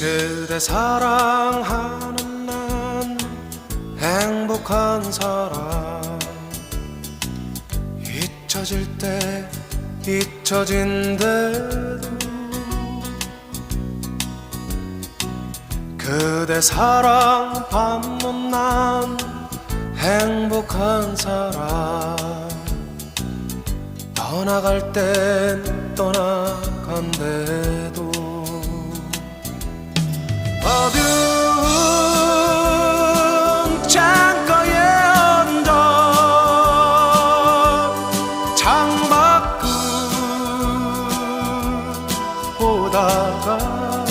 그대 사랑하는 난 행복한 사람. 잊혀질 때 잊혀진대도 그대 사랑 받는 난 행복한 사람. 떠나갈 땐 떠나간대 어두운 창가에 앉아 창밖을 보다가